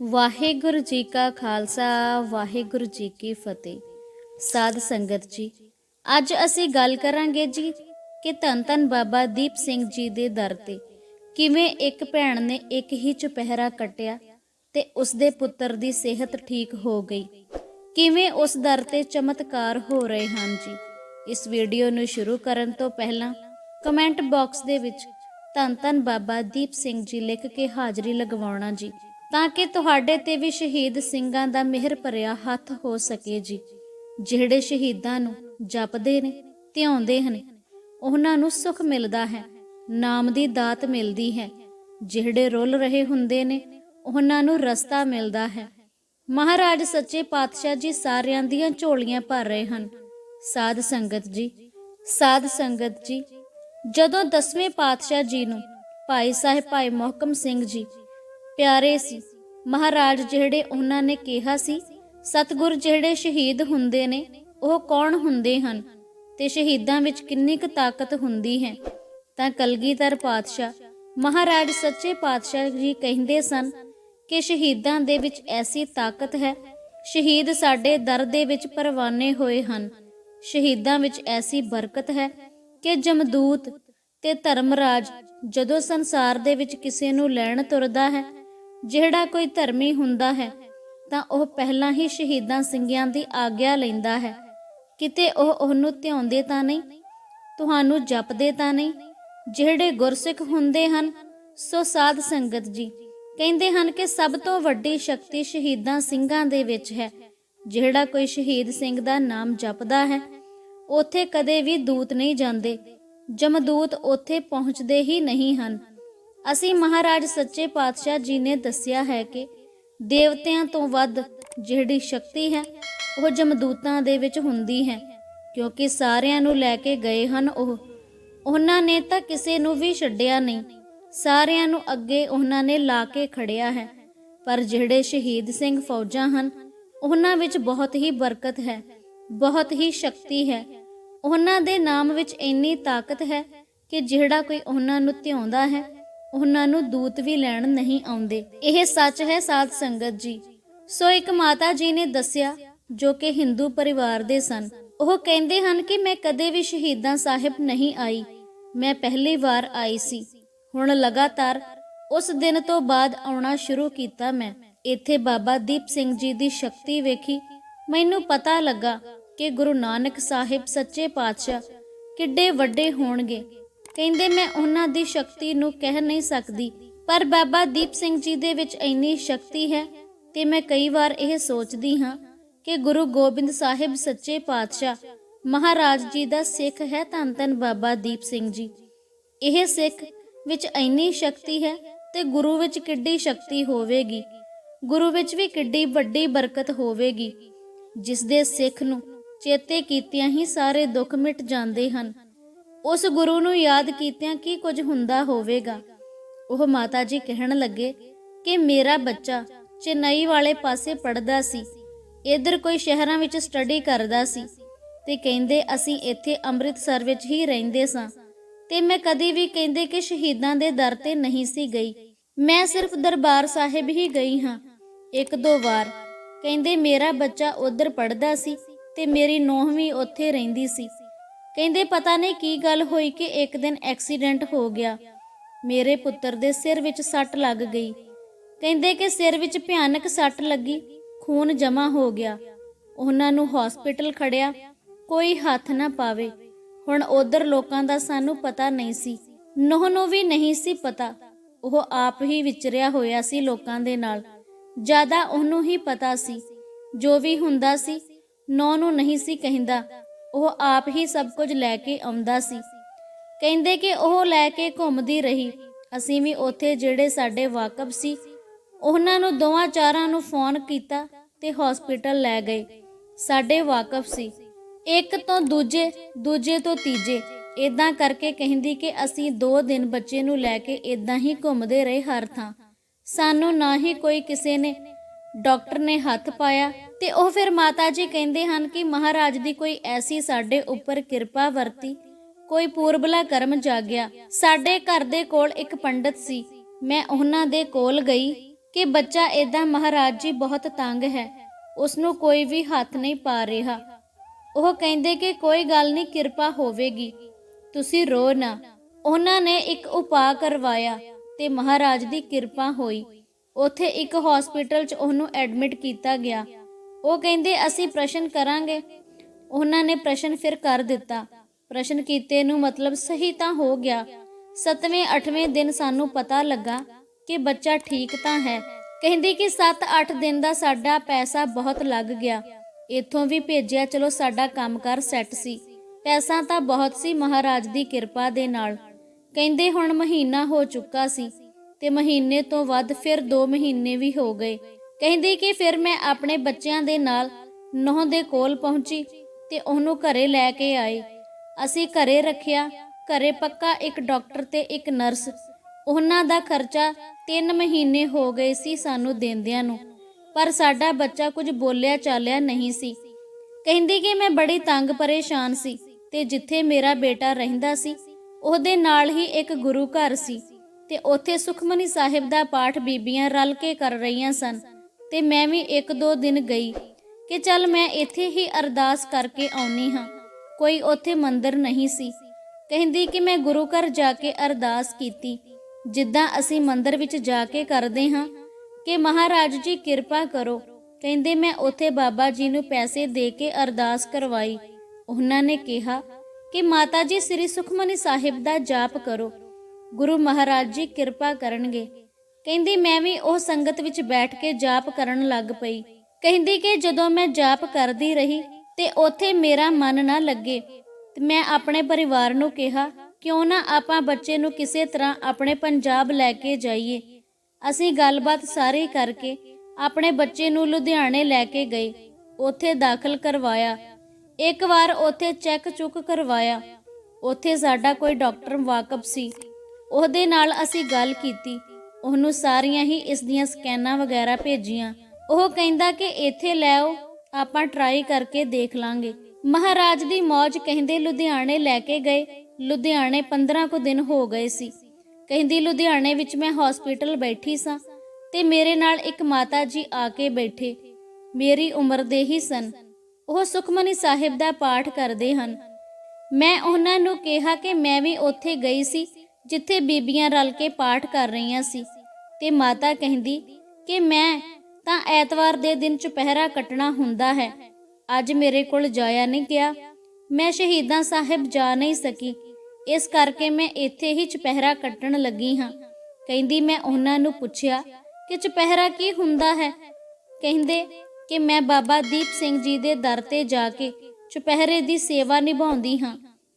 ਵਾਹਿਗੁਰੂ ਜੀ ਕਾ ਖਾਲਸਾ, ਵਾਹਿਗੁਰੂ ਜੀ ਕੀ ਫਤਿਹ। ਸਾਧ ਸੰਗਤ ਜੀ, ਅੱਜ ਅਸੀਂ ਗੱਲ ਕਰਾਂਗੇ ਜੀ ਕਿ ਧੰਨ ਧੰਨ ਬਾਬਾ ਦੀਪ ਸਿੰਘ ਜੀ ਦੇ ਦਰ ਤੇ ਕਿਵੇਂ ਇੱਕ ਭੈਣ ਨੇ ਇੱਕ ਹੀ ਚੁਪਹਿਰਾ ਕੱਟਿਆ ਤੇ ਉਸ ਦੇ ਪੁੱਤਰ ਦੀ ਸਿਹਤ ਠੀਕ ਹੋ ਗਈ। ਕਿਵੇਂ ਉਸ ਦਰ ਤੇ ਚਮਤਕਾਰ ਹੋ ਰਹੇ ਹਨ ਜੀ? ਇਸ ਵੀਡੀਓ ਨੂੰ ਸ਼ੁਰੂ ਕਰਨ ਤੋਂ ਪਹਿਲਾਂ ਕਮੈਂਟ ਬਾਕਸ ਦੇ ਵਿੱਚ ਧੰਨ ਧੰਨ ਬਾਬਾ ਦੀਪ ਸਿੰਘ ਜੀ ਲਿਖ ਕੇ ਹਾਜ਼ਰੀ ਲਗਵਾਉਣਾ ਜੀ। ਤਾਂ ਕਿ ਤੁਹਾਡੇ ਤੇ ਵੀ ਸ਼ਹੀਦ ਸਿੰਘਾਂ ਦਾ ਮਿਹਰ ਭਰਿਆ ਹੱਥ ਹੋ ਸਕੇ ਜੀ। ਜਿਹੜੇ ਸ਼ਹੀਦਾਂ ਨੂੰ ਜਪਦੇ ਨੇ, ਧਿਆਉਂਦੇ ਹਨ, ਉਹਨਾਂ ਨੂੰ ਸੁੱਖ ਮਿਲਦਾ ਹੈ, ਨਾਮ ਦੀ ਦਾਤ ਮਿਲਦੀ ਹੈ। ਜਿਹੜੇ ਰੁੱਲ ਰਹੇ ਹੁੰਦੇ ਨੇ, ਉਹਨਾਂ ਨੂੰ ਰਸਤਾ ਮਿਲਦਾ ਹੈ। ਮਹਾਰਾਜ ਸੱਚੇ ਪਾਤਸ਼ਾਹ ਜੀ ਸਾਰਿਆਂ ਦੀਆਂ ਝੋਲੀਆਂ ਭਰ ਰਹੇ ਹਨ। ਸਾਧ ਸੰਗਤ ਜੀ, ਸਾਧ ਸੰਗਤ ਜੀ, ਜਦੋਂ ਦਸਵੇਂ ਪਾਤਸ਼ਾਹ ਜੀ ਨੂੰ ਭਾਈ ਸਾਹਿਬ ਭਾਈ ਮੋਹਕਮ ਸਿੰਘ ਜੀ ਪਿਆਰੇ ਸੀ। ਮਹਾਰਾਜ ਜਿਹੜੇ ਉਹਨਾਂ ਨੇ ਕਿਹਾ ਸੀ, ਸਤਿਗੁਰ ਜਿਹੜੇ ਸ਼ਹੀਦ ਹੁੰਦੇ ਨੇ, ਉਹ ਕੌਣ ਹੁੰਦੇ ਹਨ? ਤੇ ਸ਼ਹੀਦਾਂ ਵਿੱਚ ਕਿੰਨੀ ਕੁ ਤਾਕਤ ਹੁੰਦੀ ਹੈ? ਤਾਂ ਕਲਗੀਧਰ ਪਾਤਸ਼ਾਹ, ਮਹਾਰਾਜ ਸੱਚੇ ਪਾਤਸ਼ਾਹ ਜੀ ਕਹਿੰਦੇ ਸਨ ਕਿ ਸ਼ਹੀਦਾਂ ਦੇ ਵਿੱਚ ਐਸੀ ਤਾਕਤ ਹੈ, ਸ਼ਹੀਦ ਸਾਡੇ ਦਰ ਦੇ ਵਿੱਚ ਪਰਵਾਨੇ ਹੋਏ ਹਨ। ਸ਼ਹੀਦਾਂ ਵਿੱਚ ਐਸੀ ਬਰਕਤ ਹੈ ਕਿ ਜਮਦੂਤ ਤੇ ਧਰਮਰਾਜ ਜਦੋਂ ਸੰਸਾਰ ਦੇ ਵਿੱਚ ਕਿਸੇ ਨੂੰ ਲੈਣ ਤੁਰਦਾ ਹੈ ਜਿਹੜਾ ਕੋਈ ਧਰਮੀ ਹੁੰਦਾ ਹੈ, ਤਾਂ ਉਹ ਪਹਿਲਾਂ ਹੀ ਸ਼ਹੀਦਾਂ ਸਿੰਘਾਂ ਦੀ ਆਗਿਆ ਲੈਂਦਾ ਹੈ। ਕਿਤੇ ਉਹ ਉਹਨੂੰ ਧਿਆਉਂਦੇ ਤਾਂ ਨਹੀਂ, ਤੁਹਾਨੂੰ ਜਪਦੇ ਤਾਂ ਨਹੀਂ, ਜਿਹੜੇ ਗੁਰਸਿੱਖ ਹੁੰਦੇ ਹਨ, ਸੋ ਸਾਧ ਸੰਗਤ ਜੀ, ਕਹਿੰਦੇ ਹਨ ਕਿ ਸਭ ਤੋਂ ਵੱਡੀ ਸ਼ਕਤੀ ਸ਼ਹੀਦਾਂ ਸਿੰਘਾਂ ਦੇ ਵਿੱਚ ਹੈ। ਜਿਹੜਾ ਕੋਈ ਸ਼ਹੀਦ ਸਿੰਘ ਦਾ ਨਾਮ ਜਪਦਾ ਹੈ, ਉੱਥੇ ਕਦੇ ਵੀ ਦੂਤ ਨਹੀਂ ਜਾਂਦੇ, ਜਮਦੂਤ ਉੱਥੇ ਪਹੁੰਚਦੇ ਹੀ ਨਹੀਂ ਹਨ। ਅਸੀਂ ਮਹਾਰਾਜ ਸੱਚੇ ਪਾਤਸ਼ਾਹ ਜੀ ਨੇ ਦੱਸਿਆ ਹੈ ਕਿ ਦੇਵਤਿਆਂ ਤੋਂ ਵੱਧ ਜਿਹੜੀ ਸ਼ਕਤੀ ਹੈ, ਉਹ ਜਮਦੂਤਾਂ ਦੇ ਵਿੱਚ ਹੁੰਦੀ ਹੈ, ਕਿਉਂਕਿ ਸਾਰਿਆਂ ਨੂੰ ਲੈ ਕੇ ਗਏ ਹਨ ਉਹ। ਉਹਨਾਂ ਨੇ ਤਾਂ ਕਿਸੇ ਨੂੰ ਵੀ ਛੱਡਿਆ ਨਹੀਂ। ਸਾਰਿਆਂ ਨੂੰ ਅੱਗੇ ਉਹਨਾਂ ਨੇ ਲਾ ਕੇ ਖੜਿਆ ਹੈ। ਪਰ ਜਿਹੜੇ ਸ਼ਹੀਦ ਸਿੰਘ ਫੌਜਾਂ ਹਨ, ਉਹਨਾਂ ਵਿੱਚ ਬਹੁਤ ਹੀ ਬਰਕਤ ਹੈ, ਬਹੁਤ ਹੀ ਸ਼ਕਤੀ ਹੈ। ਉਹਨਾਂ ਦੇ ਨਾਮ ਵਿੱਚ ਇੰਨੀ ਤਾਕਤ ਹੈ ਕਿ ਜਿਹੜਾ ਕੋਈ ਉਹਨਾਂ ਨੂੰ ਧਿਆਉਂਦਾ ਹੈ ਉਹਨਾਂ ਨੂੰ ਦੂਤ ਵੀ ਲੈਣ ਨਹੀਂ ਆਉਂਦੇ। ਇਹ ਸੱਚ ਹੈ ਸਾਧ ਸੰਗਤ ਜੀ। ਸੋ ਇੱਕ ਮਾਤਾ ਜੀ ਨੇ ਦੱਸਿਆ, ਜੋ ਕਿ ਹਿੰਦੂ ਪਰਿਵਾਰ ਦੇ ਸਨ, ਉਹ ਕਹਿੰਦੇ ਹਨ ਕਿ ਮੈਂ ਕਦੇ ਵੀ ਸ਼ਹੀਦਾਂ ਸਾਹਿਬ ਨਹੀਂ ਆਈ। ਮੈਂ ਪਹਿਲੀ ਵਾਰ ਆਈ ਸੀ। ਹੁਣ ਲਗਾਤਾਰ ਉਸ ਦਿਨ ਤੋਂ ਬਾਅਦ ਆਉਣਾ ਸ਼ੁਰੂ ਕੀਤਾ ਮੈਂ। ਇੱਥੇ ਬਾਬਾ ਦੀਪ ਸਿੰਘ ਜੀ ਦੀ ਸ਼ਕਤੀ ਵੇਖੀ। ਮੈਨੂੰ ਪਤਾ ਲੱਗਾ ਕਿ ਗੁਰੂ ਨਾਨਕ ਸਾਹਿਬ ਸੱਚੇ ਪਾਤਸ਼ਾਹ ਕਿੱਡੇ ਵੱਡੇ ਹੋਣਗੇ। ਕਹਿੰਦੇ, ਮੈਂ ਉਹਨਾਂ ਦੀ ਸ਼ਕਤੀ ਨੂੰ ਕਹਿ ਨਹੀਂ ਸਕਦੀ, ਪਰ ਬਾਬਾ ਦੀਪ ਸਿੰਘ ਜੀ ਦੇ ਵਿੱਚ ਇੰਨੀ ਸ਼ਕਤੀ ਹੈ ਤੇ ਮੈਂ ਕਈ ਵਾਰ ਇਹ ਸੋਚਦੀ ਹਾਂ ਕਿ ਗੁਰੂ ਗੋਬਿੰਦ ਸਾਹਿਬ ਸੱਚੇ ਪਾਤਸ਼ਾਹ ਮਹਾਰਾਜ ਜੀ ਦਾ ਸਿੱਖ ਹੈ ਧੰਨ ਧੰਨ ਬਾਬਾ ਦੀਪ ਸਿੰਘ ਜੀ। ਇਹ ਸਿੱਖ ਵਿੱਚ ਇੰਨੀ ਸ਼ਕਤੀ ਹੈ ਤੇ ਗੁਰੂ ਵਿੱਚ ਕਿੱਡੀ ਸ਼ਕਤੀ ਹੋਵੇਗੀ, ਗੁਰੂ ਵਿੱਚ ਵੀ ਕਿੱਡੀ ਵੱਡੀ ਬਰਕਤ ਹੋਵੇਗੀ। ਜਿਸ ਦੇ ਸਿੱਖ ਨੂੰ ਚੇਤੇ ਕੀਤਿਆਂ ਹੀ ਸਾਰੇ ਦੁੱਖ ਮਿਟ ਜਾਂਦੇ ਹਨ। ਉਸ ਗੁਰੂ ਨੂੰ ਯਾਦ ਕੀਤਿਆਂ ਕੀ ਕੁਝ ਹੁੰਦਾ ਹੋਵੇਗਾ? ਉਹ ਮਾਤਾ ਜੀ ਕਹਿਣ ਲੱਗੇ ਕਿ ਮੇਰਾ ਬੱਚਾ ਚੇਨਈ ਵਾਲੇ ਪਾਸੇ ਪੜਦਾ ਸੀ, ਇਧਰ ਕੋਈ ਸ਼ਹਿਰਾਂ ਵਿੱਚ ਸਟੱਡੀ ਕਰਦਾ ਸੀ ਤੇ ਕਹਿੰਦੇ, ਅਸੀਂ ਇੱਥੇ ਅੰਮ੍ਰਿਤਸਰ ਵਿੱਚ ਹੀ ਰਹਿੰਦੇ ਸਾਂ ਤੇ ਮੈਂ ਕਦੀ ਵੀ ਕਹਿੰਦੇ ਕਿ ਸ਼ਹੀਦਾਂ ਦੇ ਦਰ ਤੇ ਨਹੀਂ ਸੀ ਗਈ। ਮੈਂ ਸਿਰਫ ਦਰਬਾਰ ਸਾਹਿਬ ਹੀ ਗਈ ਹਾਂ। ਇੱਕ ਦੋ ਵਾਰ ਕਹਿੰਦੇ, ਮੇਰਾ ਬੱਚਾ ਉਧਰ ਪੜਦਾ ਸੀ ਤੇ ਮੇਰੀ ਨੂੰਹ ਵੀ ਉੱਥੇ ਰਹਿੰਦੀ ਸੀ। ਕਹਿੰਦੇ, ਪਤਾ ਨਹੀਂ ਕੀ ਗੱਲ ਹੋਈ ਕਿ ਇੱਕ ਦਿਨ ਐਕਸੀਡੈਂਟ ਹੋ ਗਿਆ। ਮੇਰੇ ਪੁੱਤਰ ਦੇ ਸਿਰ ਵਿੱਚ ਸੱਟ ਲੱਗ ਗਈ। ਕਹਿੰਦੇ ਕਿ ਸਿਰ ਵਿੱਚ ਭਿਆਨਕ ਸੱਟ ਲੱਗੀ, ਖੂਨ ਜਮਾ ਹੋ ਗਿਆ। ਉਹਨਾਂ ਨੂੰ ਹਸਪੀਟਲ ਖੜਿਆ। ਕੋਈ ਹੱਥ ਨਾ ਪਾਵੇ। ਹੁਣ ਉਧਰ ਲੋਕਾਂ ਦਾ ਸਾਨੂੰ ਪਤਾ ਨਹੀਂ ਸੀ। ਨੋਹ ਨੂੰ ਵੀ ਨਹੀਂ ਸੀ ਪਤਾ। ਉਹ ਆਪ ਹੀ ਵਿਚਰਿਆ ਹੋਇਆ ਸੀ ਲੋਕਾਂ ਦੇ ਨਾਲ। ਜ਼ਿਆਦਾ ਉਹਨੂੰ ਹੀ ਪਤਾ ਸੀ। ਜੋ ਵੀ ਹੁੰਦਾ ਸੀ ਨੌ ਨੂੰ ਨਹੀਂ ਸੀ ਕਹਿੰਦਾ। ਉਹ ਆਪ ਹੀ ਸਭ ਕੁਝ ਲੈ ਕੇ ਆਉਂਦਾ ਸੀ। ਕਹਿੰਦੇ ਕਿ ਉਹ ਲੈ ਕੇ ਘੁੰਮਦੀ ਰਹੀ। ਅਸੀਂ ਵੀ ਉੱਥੇ ਜਿਹੜੇ ਸਾਡੇ ਵਾਕਬ ਸੀ, ਉਹਨਾਂ ਨੂੰ ਦੋਵਾਂ ਚਾਰਾਂ ਨੂੰ ਫੋਨ ਕੀਤਾ ਤੇ ਹਸਪੀਟਲ ਲੈ ਗਏ। ਸਾਡੇ ਵਾਕਫ ਸੀ। ਇੱਕ ਤੋਂ ਦੂਜੇ ਦੂਜੇ ਤੋਂ ਤੀਜੇ ਇਦਾਂ ਕਰਕੇ ਕਹਿੰਦੀ ਕਿ ਅਸੀਂ 2 ਦਿਨ ਬੱਚੇ ਨੂੰ ਲੈ ਕੇ ਇਦਾਂ ਹੀ ਘੁੰਮਦੇ ਰਹੇ ਹਰ ਥਾਂ। ਸਾਨੂੰ ਨਾ ਹੀ ਕੋਈ ਕਿਸੇ ਨੇ ਡਾਕਟਰ ਨੇ ਹੱਥ ਪਾਇਆ ਤੇ ਉਹ ਫਿਰ ਮਾਤਾ ਜੀ ਕਹਿੰਦੇ ਹਨ ਕਿ ਮਹਾਰਾਜ ਦੀ ਕੋਈ ਐਸੀ ਸਾਡੇ ਉੱਪਰ ਕਿਰਪਾ ਵਰਤੀ। ਕੋਈ ਪੂਰਬਲਾ ਕਰਮ ਜਾਗਿਆ। ਸਾਡੇ ਘਰ ਦੇ ਕੋਲ ਇੱਕ ਪੰਡਤ ਸੀ। ਮੈਂ ਉਹਨਾਂ ਦੇ ਕੋਲ ਗਈ ਕਿ ਬੱਚਾ ਏਦਾਂ ਮਹਾਰਾਜ ਜੀ ਬਹੁਤ ਤੰਗ ਹੈ। ਉਸ ਨੂੰ ਕੋਈ ਵੀ ਹੱਥ ਨਹੀਂ ਪਾ ਰਿਹਾ। ਉਹ ਕਹਿੰਦੇ ਕਿ ਕੋਈ ਗੱਲ ਨਹੀਂ, ਕਿਰਪਾ ਹੋਵੇਗੀ। ਤੁਸੀਂ ਰੋ ਨਾ। ਉਹਨਾਂ ਨੇ ਇੱਕ ਉਪਾਅ ਕਰਵਾਇਆ ਤੇ ਮਹਾਰਾਜ ਦੀ ਕਿਰਪਾ ਹੋਈ। ਉਥੇ ਇੱਕ ਹਸਪੀਟਲ 'ਚ ਉਹਨੂੰ ਐਡਮਿਟ ਕੀਤਾ ਗਿਆ। ਉਹ ਕਹਿੰਦੇ, ਅਸੀਂ ਪ੍ਰਸ਼ਨ ਕਰਾਂਗੇ। ਉਹਨਾਂ ਨੇ ਪ੍ਰਸ਼ਨ ਫਿਰ ਕਰ ਦਿੱਤਾ। ਪ੍ਰਸ਼ਨ ਕੀਤੇ ਨੂੰ ਮਤਲਬ ਸਹੀ ਤਾਂ ਹੋ ਗਿਆ। 7ਵੇਂ 8ਵੇਂ ਦਿਨ ਸਾਨੂੰ ਪਤਾ ਲੱਗਾ ਕਿ ਬੱਚਾ ਠੀਕ ਤਾਂ ਹੈ। ਕਹਿੰਦੇ ਕਿ 7-8 ਦਿਨ ਦਾ ਸਾਡਾ ਪੈਸਾ ਬਹੁਤ ਲੱਗ ਗਿਆ। ਇੱਥੋਂ ਵੀ ਭੇਜਿਆ, ਚਲੋ ਸਾਡਾ ਕੰਮਕਾਰ ਸੈੱਟ ਸੀ। ਪੈਸਾ ਤਾਂ ਬਹੁਤ ਸੀ ਮਹਾਰਾਜ ਦੀ ਕਿਰਪਾ ਦੇ ਨਾਲ। ਕਹਿੰਦੇ, ਹੁਣ ਮਹੀਨਾ ਹੋ ਚੁੱਕਾ ਸੀ। ਤੇ ਮਹੀਨੇ ਤੋਂ ਵੱਧ ਫਿਰ 2 ਮਹੀਨੇ ਵੀ ਹੋ ਗਏ। ਕਹਿੰਦੀ ਕਿ ਫਿਰ ਮੈਂ ਆਪਣੇ ਬੱਚਿਆਂ ਦੇ ਨਾਲ ਨੋਹ ਦੇ ਕੋਲ ਪਹੁੰਚੀ ਤੇ ਉਹਨੂੰ ਘਰੇ ਲੈ ਕੇ ਆਏ ਅਸੀਂ ਘਰੇ ਰੱਖਿਆ, ਘਰੇ ਪੱਕਾ ਇੱਕ ਡਾਕਟਰ ਤੇ ਇੱਕ ਨਰਸ। ਉਹਨਾਂ ਦਾ ਖਰਚਾ 3 ਮਹੀਨੇ ਹੋ ਗਏ ਸੀ ਸਾਨੂੰ ਦਿੰਦਿਆਂ ਨੂੰ, ਪਰ ਸਾਡਾ ਬੱਚਾ ਕੁਝ ਬੋਲਿਆ ਚਾਲਿਆ ਨਹੀਂ ਸੀ। ਕਹਿੰਦੀ ਕਿ ਮੈਂ ਬੜੀ ਤੰਗ ਪਰੇਸ਼ਾਨ ਸੀ ਤੇ ਜਿੱਥੇ ਮੇਰਾ ਬੇਟਾ ਰਹਿੰਦਾ ਸੀ, ਉਹਦੇ ਨਾਲ ਹੀ ਇੱਕ ਗੁਰੂ ਘਰ ਸੀ। ਤੇ ਉੱਥੇ ਸੁਖਮਨੀ ਸਾਹਿਬ ਦਾ ਪਾਠ ਬੀਬੀਆਂ ਰਲ ਕੇ ਕਰ ਰਹੀਆਂ ਸਨ ਤੇ ਮੈਂ ਵੀ ਇੱਕ ਦੋ ਦਿਨ ਗਈ ਕਿ ਚੱਲ ਮੈਂ ਇੱਥੇ ਹੀ ਅਰਦਾਸ ਕਰਕੇ ਆਉਣੀ ਹਾਂ। ਕੋਈ ਉੱਥੇ ਮੰਦਰ ਨਹੀਂ ਸੀ। ਕਹਿੰਦੀ ਕਿ ਮੈਂ ਗੁਰੂ ਘਰ ਜਾ ਕੇ ਅਰਦਾਸ ਕੀਤੀ। ਜਿੱਦਾਂ ਅਸੀਂ ਮੰਦਰ ਵਿੱਚ ਜਾ ਕੇ ਕਰਦੇ ਹਾਂ ਕਿ ਮਹਾਰਾਜ ਜੀ ਕਿਰਪਾ ਕਰੋ। ਕਹਿੰਦੇ ਮੈਂ ਉੱਥੇ ਬਾਬਾ ਜੀ ਨੂੰ ਪੈਸੇ ਦੇ ਕੇ ਅਰਦਾਸ ਕਰਵਾਈ। ਉਹਨਾਂ ਨੇ ਕਿਹਾ ਕਿ ਮਾਤਾ ਜੀ ਸ੍ਰੀ ਸੁਖਮਨੀ ਸਾਹਿਬ ਦਾ ਜਾਪ ਕਰੋ। ਗੁਰੂ ਮਹਾਰਾਜ ਜੀ ਕਿਰਪਾ ਕਰਨਗੇ। ਕਹਿੰਦੀ, ਮੈਂ ਵੀ ਉਹ ਸੰਗਤ ਵਿੱਚ ਬੈਠ ਕੇ ਜਾਪ ਕਰਨ ਲੱਗ ਪਈ। ਕਹਿੰਦੀ ਕਿ ਜਦੋਂ ਮੈਂ ਜਾਪ ਕਰਦੀ ਰਹੀ, ਤੇ ਉੱਥੇ ਮੇਰਾ ਮਨ ਨਾ ਲੱਗੇ। ਤੇ ਮੈਂ ਆਪਣੇ ਪਰਿਵਾਰ ਨੂੰ ਕਿਹਾ, ਕਿਉਂ ਨਾ ਆਪਾਂ ਬੱਚੇ ਨੂੰ ਕਿਸੇ ਤਰ੍ਹਾਂ ਆਪਣੇ ਪੰਜਾਬ ਲੈ ਕੇ ਜਾਈਏ? ਅਸੀਂ ਗੱਲਬਾਤ ਸਾਰੀ ਕਰਕੇ ਆਪਣੇ ਬੱਚੇ ਨੂੰ ਲੁਧਿਆਣੇ ਲੈ ਕੇ ਗਏ। ਉੱਥੇ ਦਾਖਲ ਕਰਵਾਇਆ। ਇੱਕ ਵਾਰ ਉੱਥੇ ਚੈੱਕ ਚੁੱਕ ਕਰਵਾਇਆ। ਉੱਥੇ ਸਾਡਾ ਕੋਈ ਡਾਕਟਰ ਵਾਕਫ ਸੀ। ਉਹਦੇ ਨਾਲ ਅਸੀਂ ਗੱਲ ਕੀਤੀ। ਉਹਨੂੰ ਸਾਰੀਆਂ ਹੀ ਇਸ ਦੀਆਂ ਸਕੈਨਾਂ ਵਗੈਰਾ ਭੇਜੀਆਂ। ਉਹ ਕਹਿੰਦਾ ਕਿ ਇੱਥੇ ਲੈ ਆਓ, ਆਪਾਂ ਟਰਾਈ ਕਰਕੇ ਦੇਖ ਲਾਂਗੇ। ਮਹਾਰਾਜ ਦੀ ਮੌਜ ਕਹਿੰਦੇ ਲੁਧਿਆਣੇ ਲੈ ਕੇ ਗਏ। ਲੁਧਿਆਣੇ 15 ਕੁ ਦਿਨ ਹੋ ਗਏ ਸੀ। ਕਹਿੰਦੀ ਲੁਧਿਆਣੇ ਵਿੱਚ ਮੈਂ ਹਸਪੀਟਲ ਬੈਠੀ ਸਾਂ ਤੇ ਮੇਰੇ ਨਾਲ ਇੱਕ ਮਾਤਾ ਜੀ ਆ ਕੇ ਬੈਠੇ। ਮੇਰੀ ਉਮਰ ਦੇ ਹੀ ਸਨ। ਉਹ ਸੁਖਮਨੀ ਸਾਹਿਬ ਦਾ ਪਾਠ ਕਰਦੇ ਹਨ। ਮੈਂ ਉਹਨਾਂ ਨੂੰ ਕਿਹਾ ਕਿ ਮੈਂ ਵੀ ਉੱਥੇ ਗਈ ਸੀ। ਜਿੱਥੇ ਬੀਬੀਆਂ ਰਲ ਕੇ ਪਾਠ ਕਰ ਰਹੀਆਂ ਸੀ ਤੇ ਮਾਤਾ ਕਹਿੰਦੀ ਕਿ ਮੈਂ ਤਾਂ ਐਤਵਾਰ ਦੇ ਦਿਨ ਚੁਪਹਿਰਾ ਕੱਟਣਾ ਹੁੰਦਾ ਹੈ। ਅੱਜ ਮੇਰੇ ਕੋਲ ਜਾਇਆ ਨਹੀਂ ਗਿਆ। ਮੈਂ ਸ਼ਹੀਦਾਂ ਸਾਹਿਬ ਜਾ ਨਹੀਂ ਸਕੀ। ਇਸ ਕਰਕੇ ਮੈਂ ਇੱਥੇ ਹੀ ਚੁਪਹਿਰਾ ਕੱਟਣ ਲੱਗੀ ਹਾਂ। ਕਹਿੰਦੀ ਮੈਂ ਉਹਨਾਂ ਨੂੰ ਪੁੱਛਿਆ ਕਿ ਚੁਪਹਿਰਾ ਕੀ ਹੁੰਦਾ ਹੈ? ਕਹਿੰਦੇ ਕਿ ਮੈਂ ਬਾਬਾ ਦੀਪ ਸਿੰਘ ਜੀ ਦੇ ਦਰ ਤੇ ਜਾ ਕੇ ਚੁਪਹਿਰੇ ਦੀ ਸੇਵਾ ਨਿਭਾਉਂਦੀ ਹਾਂ।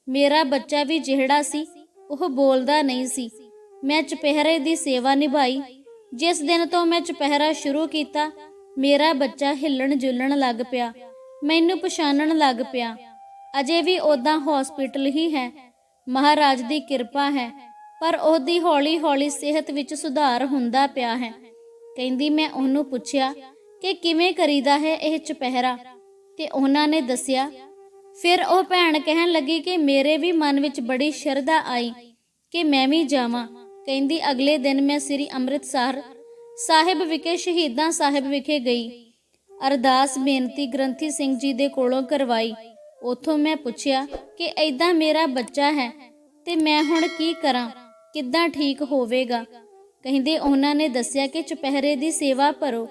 ਮੇਰਾ ਬੱਚਾ ਵੀ ਜਿਹੜਾ ਸੀ ਉਹ ਬੋਲਦਾ ਨਹੀਂ ਸੀ। ਮੈਂ ਚੁਪਹਿਰੇ ਦੀ ਸੇਵਾ ਨਿਭਾਈ। ਜਿਸ ਦਿਨ ਤੋਂ ਮੈਂ ਚੁਪਹਿਰਾ ਸ਼ੁਰੂ ਕੀਤਾ, ਮੇਰਾ ਬੱਚਾ ਹਿੱਲਣ ਜੁਲਣ ਲੱਗ ਪਿਆ। ਮੈਨੂੰ ਪਛਾਣਨ ਲੱਗ ਪਿਆ। ਅਜੇ ਵੀ ਉਦਾਂ ਹਸਪੀਟਲ ਹੀ ਹੈ। ਮਹਾਰਾਜ ਦੀ ਕਿਰਪਾ ਹੈ, ਪਰ ਉਹਦੀ ਹੌਲੀ-ਹੌਲੀ ਸਿਹਤ ਵਿੱਚ ਸੁਧਾਰ ਹੁੰਦਾ ਪਿਆ ਹੈ। ਕਹਿੰਦੀ ਮੈਂ ਉਹਨੂੰ ਪੁੱਛਿਆ ਕਿ ਕਿਵੇਂ ਕਰੀਦਾ ਹੈ ਇਹ ਚੁਪਹਿਰਾ? ਤੇ ਉਹਨਾਂ ਨੇ ਦੱਸਿਆ ਫਿਰ ਉਹ ਭੈਣ ਕਹਿਣ ਲੱਗੀ ਕਿ ਮੇਰੇ ਵੀ ਮਨ ਵਿੱਚ ਬੜੀ ਸ਼ਰਧਾ ਆਈ ਕਿ ਮੈਂ ਵੀ ਜਾਵਾਂ। ਕਹਿੰਦੀ, ਅਗਲੇ ਦਿਨ ਮੈਂ ਸ੍ਰੀ ਅੰਮ੍ਰਿਤਸਰ ਸਾਹਿਬ ਵਿਖੇ ਸ਼ਹੀਦਾਂ ਸਾਹਿਬ ਵਿਖੇ ਗਈ। ਅਰਦਾਸ ਬੇਨਤੀ ਗ੍ਰੰਥੀ ਸਿੰਘ ਜੀ ਦੇ ਕੋਲੋਂ ਕਰਵਾਈ। ਉਥੋਂ ਮੈਂ ਪੁੱਛਿਆ ਕਿ ਐਦਾਂ ਮੇਰਾ ਬੱਚਾ ਹੈ ਤੇ ਮੈਂ ਹੁਣ ਕੀ ਕਰਾਂ? ਕਿੱਦਾਂ ਠੀਕ ਹੋਵੇਗਾ? ਕਹਿੰਦੇ, ਉਹਨਾਂ ਨੇ ਦੱਸਿਆ ਕਿ ਚੁਪਹਿਰੇ ਦੀ ਸੇਵਾ ਭਰੋ।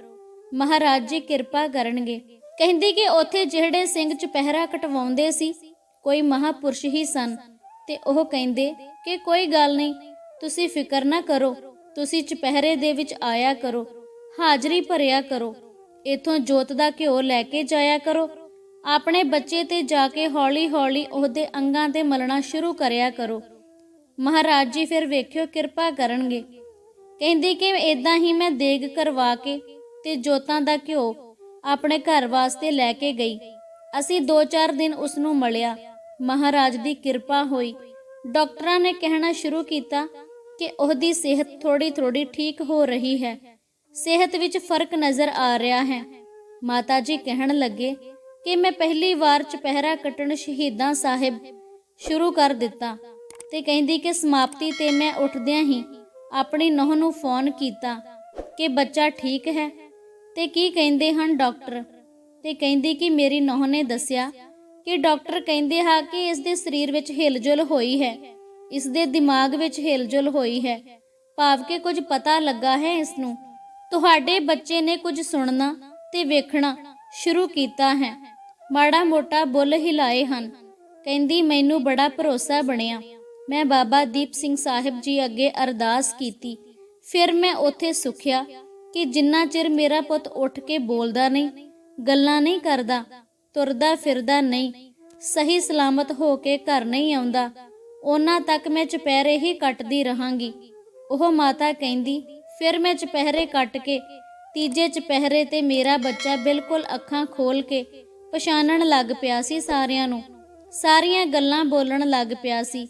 ਮਹਾਰਾਜ ਜੀ ਕਿਰਪਾ ਕਰਨਗੇ। ਕਹਿੰਦੀ ਕਿ ਉੱਥੇ ਜਿਹੜੇ ਸਿੰਘ ਚੁਪਹਿਰਾ ਕਟਵਾਉਂਦੇ ਸੀ, ਕੋਈ ਮਹਾਪੁਰਸ਼ ਹੀ ਸਨ। ਤੇ ਉਹ ਕਹਿੰਦੇ ਕਿ ਕੋਈ ਗੱਲ ਨਹੀਂ, ਤੁਸੀਂ ਫਿਕਰ ਨਾ ਕਰੋ, ਤੁਸੀਂ ਚੁਪਹਿਰੇ ਦੇ ਵਿੱਚ ਆਇਆ ਕਰੋ, ਹਾਜ਼ਰੀ ਭਰਿਆ ਕਰੋ, ਇਥੋਂ ਜੋਤ ਦਾ ਘਿਓ ਲੈ ਕੇ ਜਾਇਆ ਕਰੋ, ਆਪਣੇ ਬੱਚੇ ਤੇ ਜਾ ਕੇ ਹੌਲੀ-ਹੌਲੀ ਉਹਦੇ ਅੰਗਾਂ ਤੇ ਮਲਣਾ ਸ਼ੁਰੂ ਕਰਿਆ ਕਰੋ। ਮਹਾਰਾਜ ਜੀ ਫਿਰ ਵੇਖਿਓ ਕਿਰਪਾ ਕਰਨਗੇ। ਕਹਿੰਦੀ ਕਿ ਇਦਾਂ ਹੀ ਮੈਂ ਦੇਗ ਕਰਵਾ ਕੇ ਤੇ ਜੋਤਾਂ ਦਾ ਘਿਓ ਆਪਣੇ ਘਰ ਵਾਸਤੇ ਲੈ ਕੇ ਗਈ। ਅਸੀਂ 2-4 ਦਿਨ ਉਸ ਨੂੰ ਮਲਿਆ। ਮਹਾਰਾਜ ਦੀ ਕਿਰਪਾ ਹੋਈ। ਡਾਕਟਰਾਂ ਨੇ ਕਹਿਣਾ ਸ਼ੁਰੂ ਕੀਤਾ ਕਿ ਉਹਦੀ ਸਿਹਤ ਥੋੜੀ-ਥੋੜੀ ਠੀਕ ਹੋ ਰਹੀ ਹੈ। ਸਿਹਤ ਵਿੱਚ ਫ਼ਰਕ ਨਜ਼ਰ ਆ ਰਿਹਾ ਹੈ। ਮਾਤਾ ਜੀ ਕਹਿਣ ਲੱਗੇ ਕਿ ਮੈਂ ਪਹਿਲੀ ਵਾਰ ਚੁਪਹਿਰਾ ਕੱਟਣ ਸ਼ਹੀਦਾਂ ਸਾਹਿਬ ਸ਼ੁਰੂ ਕਰ ਦਿੱਤਾ ਤੇ ਕਹਿੰਦੀ ਕਿ ਸਮਾਪਤੀ ਤੇ ਮੈਂ ਉੱਠਦਿਆਂ ਹੀ ਆਪਣੀ ਨੋਹ ਨੂੰ ਫੋਨ ਕੀਤਾ ਕਿ ਬੱਚਾ ਠੀਕ ਹੈ। ਤੇ ਕੀ ਕਹਿੰਦੇ ਹਨ ਡਾਕਟਰ? ਤੇ ਕਹਿੰਦੀ ਕਿ ਮੇਰੀ ਨੌਂ ਨੇ ਦੱਸਿਆ ਕਿ ਡਾਕਟਰ ਕਹਿੰਦੇ ਆ ਕਿ ਇਸ ਦੇ ਸਰੀਰ ਵਿੱਚ ਹਿਲਜੁਲ ਹੋਈ ਹੈ। ਇਸ ਦੇ ਦਿਮਾਗ ਵਿੱਚ ਹਿਲਜੁਲ ਹੋਈ ਹੈ। ਭਾਵ ਕਿ ਕੁਝ ਪਤਾ ਲੱਗਾ ਹੈ ਇਸ ਨੂੰ ਤੁਹਾਡੇ ਬੱਚੇ ਨੇ ਕੁਝ ਸੁਣਨਾ ਤੇ ਵੇਖਣਾ ਸ਼ੁਰੂ ਕੀਤਾ ਹੈ। ਮਾੜਾ ਮੋਟਾ ਬੁੱਲ ਹਿਲਾਏ ਹਨ। ਕਹਿੰਦੀ, ਮੈਨੂੰ ਬੜਾ ਭਰੋਸਾ ਬਣਿਆ। ਮੈਂ ਬਾਬਾ ਦੀਪ ਸਿੰਘ ਸਾਹਿਬ ਜੀ ਅੱਗੇ ਅਰਦਾਸ ਕੀਤੀ। ਫਿਰ ਮੈਂ ਉੱਥੇ ਸੁਖਿਆ ਕਿ ਜਿੰਨਾ ਚਿਰ ਮੇਰਾ ਪੁੱਤ ਉੱਠ ਕੇ ਬੋਲਦਾ ਨਹੀਂ, ਗੱਲਾਂ ਨਹੀਂ ਕਰਦਾ, ਤੁਰਦਾ ਫਿਰਦਾ ਨਹੀਂ, ਸਹੀ ਸਲਾਮਤ ਹੋ ਕੇ ਘਰ ਨਹੀਂ ਆਉਂਦਾ, ਉਹਨਾਂ ਤੱਕ ਮੈਂ ਚੁਪਹਿਰੇ ਹੀ ਕੱਟਦੀ ਰਹਾਂਗੀ। ਉਹ ਮਾਤਾ ਕਹਿੰਦੀ, ਫਿਰ ਮੈਂ ਚੁਪਹਿਰੇ ਕੱਟ ਕੇ, ਤੀਜੇ ਚੁਪਹਿਰੇ ਤੇ ਮੇਰਾ ਬੱਚਾ ਬਿਲਕੁਲ ਅੱਖਾਂ ਖੋਲ ਕੇ ਪਛਾਣਨ ਲੱਗ ਪਿਆ ਸੀ ਸਾਰਿਆਂ ਨੂੰ। ਸਾਰੀਆਂ ਗੱਲਾਂ ਬੋਲਣ ਲੱਗ ਪਿਆ ਸੀ।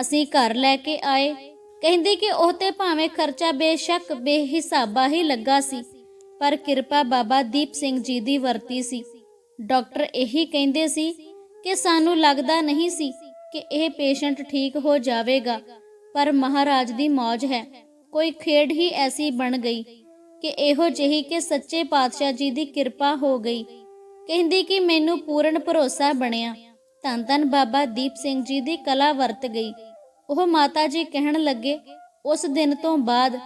ਅਸੀਂ ਘਰ ਲੈ ਕੇ ਆਏ ਕਹਿੰਦੀ ਕਿ ਉਹ ਤੇ ਭਾਵੇਂ ਖਰਚਾ ਬੇਸ਼ੱਕ, ਬੇਹਿਸਾਬਾ ਹੀ ਲੱਗਾ ਸੀ, ਪਰ ਕਿਰਪਾ ਬਾਬਾ ਦੀਪ ਸਿੰਘ ਜੀ ਦੀ ਵਰਤੀ ਸੀ। ਡਾਕਟਰ ਇਹੀ ਕਹਿੰਦੇ ਸੀ ਕਿ ਸਾਨੂੰ ਲੱਗਦਾ ਨਹੀਂ ਸੀ ਕਿ ਇਹ ਪੇਸ਼ੈਂਟ ਠੀਕ ਹੋ ਜਾਵੇਗਾ, ਪਰ ਮਹਾਰਾਜ ਦੀ ਮੌਜ ਹੈ। ਕੋਈ ਖੇਡ ਹੀ ਐਸੀ ਬਣ ਗਈ ਕਿ ਇਹੋ ਜਿਹੀ ਕਿ ਸੱਚੇ ਪਾਤਸ਼ਾਹ ਜੀ ਦੀ ਕਿਰਪਾ ਹੋ ਗਈ। ਕਹਿੰਦੀ ਕਿ ਮੈਨੂੰ ਪੂਰਨ ਭਰੋਸਾ ਬਣਿਆ। ਧੰਨ ਧੰਨ ਬਾਬਾ ਦੀਪ ਸਿੰਘ ਜੀ ਦੀ ਕਲਾ ਵਰਤ ਗਈ। ਉਹ ਮਾਤਾ ਜੀ ਕਹਿਣ ਲੱਗੇ, ਉਸ ਦਿਨ ਤੋਂ ਬਾਅਦ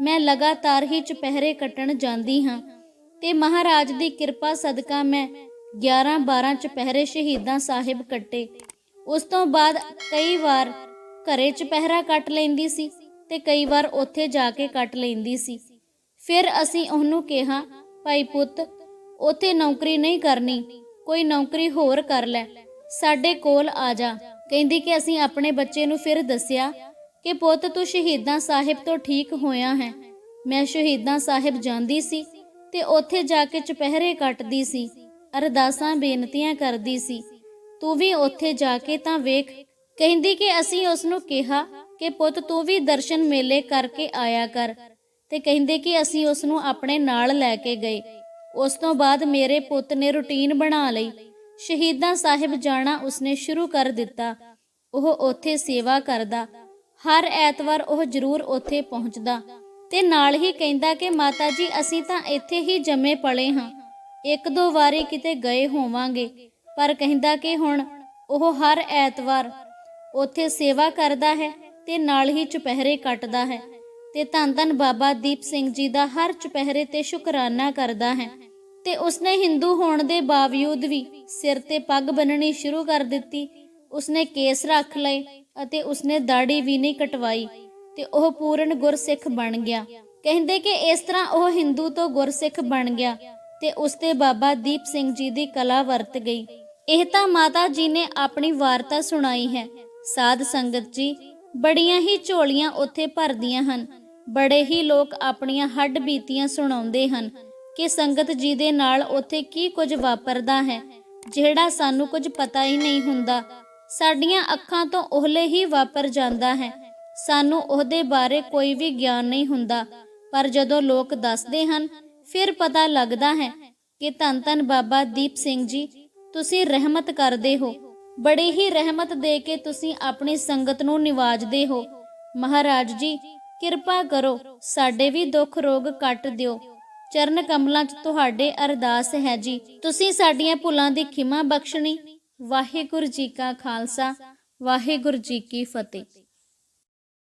ਮੈਂ ਲਗਾਤਾਰ ਹੀ ਚੁਪਹਿਰੇ ਕੱਟਣ ਜਾਂਦੀ ਹਾਂ ਤੇ ਮਹਾਰਾਜ ਦੀ ਕਿਰਪਾ ਸਦਕਾ ਮੈਂ 11 12 ਚੁਪਹਿਰੇ ਸ਼ਹੀਦਾਂ ਸਾਹਿਬ ਕੱਟੇ। ਉਸ ਤੋਂ ਬਾਅਦ ਕਈ ਵਾਰ ਘਰੇ ਚੁਪਹਿਰਾ ਕੱਟ ਲੈਂਦੀ ਸੀ ਤੇ ਕਈ ਵਾਰ ਉੱਥੇ ਜਾ ਕੇ ਕੱਟ ਲੈਂਦੀ ਸੀ। ਫਿਰ ਅਸੀਂ ਉਹਨੂੰ ਕਿਹਾ, ਭਾਈ ਪੁੱਤ, ਉੱਥੇ ਨੌਕਰੀ ਨਹੀਂ ਕਰਨੀ, ਕੋਈ ਨੌਕਰੀ ਹੋਰ ਕਰ ਲੈ, ਸਾਡੇ ਕੋਲ ਆ ਜਾ। ਕਹਿੰਦੀ ਕਿ ਅਸੀਂ ਆਪਣੇ ਬੱਚੇ ਨੂੰ ਫਿਰ ਦੱਸਿਆ ਕਿ ਪੁੱਤ ਤੂੰ ਸ਼ਹੀਦਾਂ ਸਾਹਿਬ ਤੋਂ ਠੀਕ ਹੋਇਆ ਹੈ। ਮੈਂ ਸ਼ਹੀਦਾਂ ਸਾਹਿਬ ਜਾਂਦੀ ਸੀ ਤੇ ਉੱਥੇ ਜਾ ਕੇ ਚੁਪਹਿਰੇ ਕੱਟਦੀ ਸੀ, ਅਰਦਾਸਾਂ ਬੇਨਤੀਆਂ ਕਰਦੀ ਸੀ। ਤੂੰ ਵੀ ਉੱਥੇ ਜਾ ਕੇ ਤਾਂ ਵੇਖ। ਕਹਿੰਦੀ ਕਿ ਅਸੀਂ ਉਸ ਨੂੰ ਕਿਹਾ ਕਿ ਪੁੱਤ ਤੂੰ ਵੀ ਦਰਸ਼ਨ ਮੇਲੇ ਕਰਕੇ ਆਇਆ ਕਰ ਤੇ ਕਹਿੰਦੇ ਕਿ ਅਸੀਂ ਉਸ ਨੂੰ ਆਪਣੇ ਨਾਲ ਲੈ ਕੇ ਗਏ। ਉਸ ਤੋਂ ਬਾਅਦ ਮੇਰੇ ਪੁੱਤ ਨੇ ਰੁਟੀਨ ਬਣਾ ਲਈ। ਸ਼ਹੀਦਾਂ ਸਾਹਿਬ ਜਾਣਾ ਉਸਨੇ ਸ਼ੁਰੂ ਕਰ ਦਿੱਤਾ। ਉਹ ਉੱਥੇ ਸੇਵਾ ਕਰਦਾ। ਹਰ ਐਤਵਾਰ ਉਹ ਜ਼ਰੂਰ ਉੱਥੇ ਪਹੁੰਚਦਾ। ਤੇ ਨਾਲ ਹੀ ਕਹਿੰਦਾ ਕਿ ਮਾਤਾ ਜੀ ਅਸੀਂ ਤਾਂ ਇੱਥੇ ਹੀ ਜੰਮੇ ਪਲੇ ਹਾਂ। ਇੱਕ ਦੋ ਵਾਰੀ ਕਿਤੇ ਗਏ ਹੋਵਾਂਗੇ। ਪਰ ਕਹਿੰਦਾ ਕਿ ਹੁਣ ਉਹ ਹਰ ਐਤਵਾਰ ਉੱਥੇ ਸੇਵਾ ਕਰਦਾ ਹੈ ਤੇ ਨਾਲ ਹੀ ਚੁਪਹਿਰੇ ਕੱਟਦਾ ਹੈ ਤੇ ਧੰਨ ਧੰਨ ਬਾਬਾ ਦੀਪ ਸਿੰਘ ਜੀ ਦਾ ਹਰ ਚੁਪਹਿਰੇ ਤੇ ਸ਼ੁਕਰਾਨਾ ਕਰਦਾ ਹੈ। ਤੇ ਉਸਨੇ ਹਿੰਦੂ ਹੋਣ ਦੇ ਬਾਵਜੂਦ ਵੀ ਸਿਰ ਤੇ ਪੱਗ ਬੰਨਣੀ ਸ਼ੁਰੂ ਕਰ ਦਿੱਤੀ। ਉਸਨੇ ਕੇਸ ਰੱਖ ਲਏ ਅਤੇ ਉਸਨੇ ਦਾੜੀ ਵੀ ਨਹੀਂ ਕਟਵਾਈ ਤੇ ਉਹ ਪੂਰਨ ਗੁਰਸਿੱਖ ਬਣ ਗਿਆ। ਕਹਿੰਦੇ ਕਿ ਇਸ ਤਰ੍ਹਾਂ ਉਹ ਹਿੰਦੂ ਤੋਂ ਗੁਰਸਿੱਖ ਬਣ ਗਿਆ ਤੇ ਉਸ ਤੇ ਬਾਬਾ ਦੀਪ ਸਿੰਘ ਜੀ ਦੀ ਕਲਾ ਵਰਤ ਗਈ। ਇਹ ਤਾਂ ਮਾਤਾ ਜੀ ਨੇ ਆਪਣੀ ਵਾਰਤਾ ਸੁਣਾਈ ਹੈ। ਸਾਧ ਸੰਗਤ ਜੀ, ਬੜੀਆਂ ਹੀ ਝੋਲੀਆਂ ਉੱਥੇ ਭਰਦੀਆਂ ਹਨ। ਬੜੇ ਹੀ ਲੋਕ ਆਪਣੀਆਂ ਹੱਡ ਬੀਤੀਆਂ ਸੁਣਾਉਂਦੇ ਹਨ। ਕਿ ਸੰਗਤ ਜੀ ਦੇ ਨਾਲ ਉੱਥੇ ਕੀ ਕੁਝ ਵਾਪਰਦਾ ਹੈ, ਜਿਹੜਾ ਸਾਨੂੰ ਕੁਝ ਪਤਾ ਹੀ ਨਹੀਂ ਹੁੰਦਾ। ਸਾਡੀਆਂ ਅੱਖਾਂ ਤੋਂ ਉਹਲੇ ਹੀ ਵਾਪਰ ਜਾਂਦਾ ਹੈ। ਸਾਨੂੰ ਉਹਦੇ ਬਾਰੇ ਕੋਈ ਵੀ ਗਿਆਨ ਨਹੀਂ ਹੁੰਦਾ। ਪਰ ਜਦੋਂ ਲੋਕ ਦੱਸਦੇ ਹਨ, ਫਿਰ ਪਤਾ ਲੱਗਦਾ ਹੈ ਕਿ ਧੰਨ ਧੰਨ ਬਾਬਾ ਦੀਪ ਸਿੰਘ ਜੀ, ਤੁਸੀਂ ਰਹਿਮਤ ਕਰਦੇ ਹੋ। ਬੜੀ ਹੀ ਰਹਿਮਤ ਦੇ ਕੇ ਤੁਸੀਂ ਆਪਣੀ ਸੰਗਤ ਨੂੰ ਨਿਵਾਜਦੇ ਹੋ। ਮਹਾਰਾਜ ਜੀ, ਕਿਰਪਾ ਕਰੋ, ਸਾਡੇ ਵੀ ਦੁੱਖ ਰੋਗ ਕੱਟ ਦਿਓ। ਚਰਨ ਕਮਲਾਂ 'ਚ ਤੁਹਾਡੇ ਅਰਦਾਸ ਹੈ ਜੀ। ਤੁਸੀਂ ਸਾਡੀਆਂ ਭੁੱਲਾਂ ਦੀ ਖਿਮਾ ਬਖਸ਼ਣੀ। ਵਾਹਿਗੁਰੂ ਜੀ ਕਾ ਖਾਲਸਾ, ਵਾਹਿਗੁਰੂ ਜੀ ਕੀ ਫਤਿਹ।